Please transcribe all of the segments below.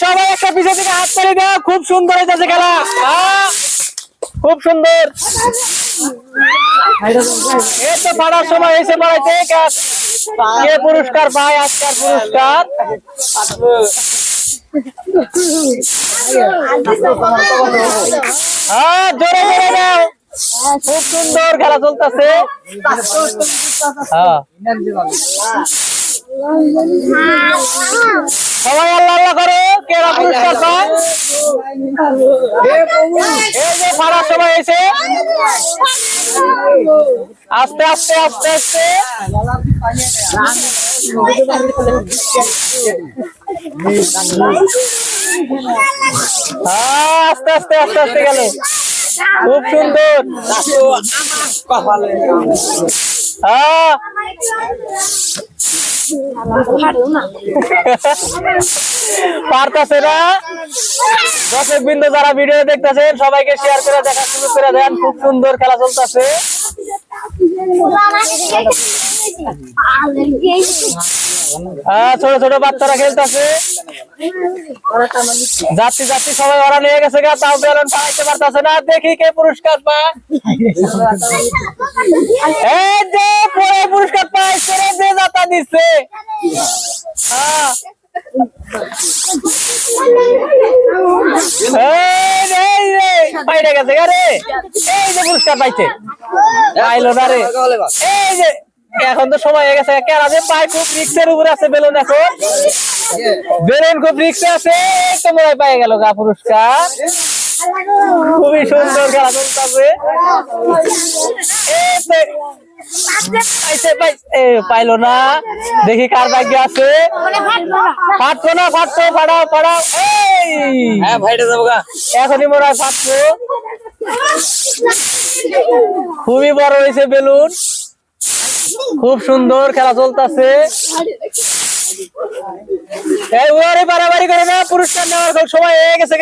সবাই একটা পিছন থেকে হাত তালি দাও। খুব সুন্দর হয়েছে খেলা। আহ, খুব সুন্দর। পাড়ার সময় এসে পড়াইতে কে- পুরস্কার পায়? আজকের পুরস্কার। হ্যাঁ খুব সুন্দর খেলা চলতেছে। হ্যাঁ। সবাই আল্লাহ আল্লাহ করো। কেরা পুরস্কার পায়? এই যে পাড়ার সময় এসে। আস্তে আস্তে আস্তে আস্তে। হ্যাঁ, আস্তে আস্তে আস্তে আস্তে গেল। খুব সুন্দর। হ্যাঁ। পারতাছে না? দর্শক বিন্দু যারা ভিডিও দেখতেছেন, সবাইকে শেয়ার করে দেখা শুরু করে দেন। খুব সুন্দর খেলা চলতেছে। ছোট ছোট বাচ্চারা খেলতেছে। যাত্রী যাত্রী, সবাই ওরা নিয়ে গেছে গা, তাও বেলুন পাইতে পারতেছে না। দেখি কে পুরস্কার পায়। এই যে, পরে পুরস্কার পাইছে রে, যে যাতা দিচ্ছে গেছে এই যে পুরস্কার পাইছে। পাইলো না রে। এই যে এখন তো সময় হয়ে গেছে। কেন যে পায় খুব রিক্সের উপরে আছে বেলুন এখন। বেলুন খুব রিক্সে আছে তো মনে পাই গেল গা পুরস্কার। খুবই সুন্দর খেলা পাই এ পাইলো না। দেখি কার ভাগ্যে আছে। ফাটতো না ফাটতো পাড়াও পাড়াও। হ্যাঁ এখনই মনে হয় ফাটতো খুবই বড় হয়েছে বেলুন। খুব সুন্দর খেলা চলতেছে। নেওয়ার সময় গেছে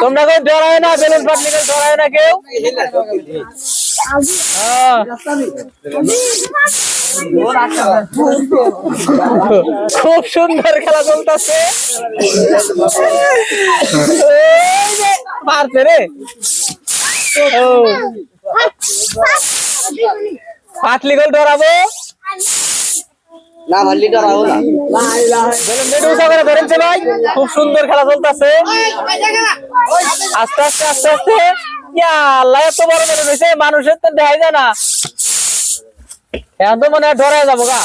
তোমরা কেউ ডরায় না বেলুন নিলে ডরায় না কেউ। খুব সুন্দর খেলা চলতেছে। পারছে রে। ও। পাটলি গোল ধরাবো। না ভাল্লি না। খুব সুন্দর খেলা চলতেছে। আস্তে আস্তে আস্তে আস্তে। আল্লাহ এত বড় বেলুন হয়েছে মানুষের তো দেখা যায় না। এখন তো মনে হয় ধরাই যাব গা।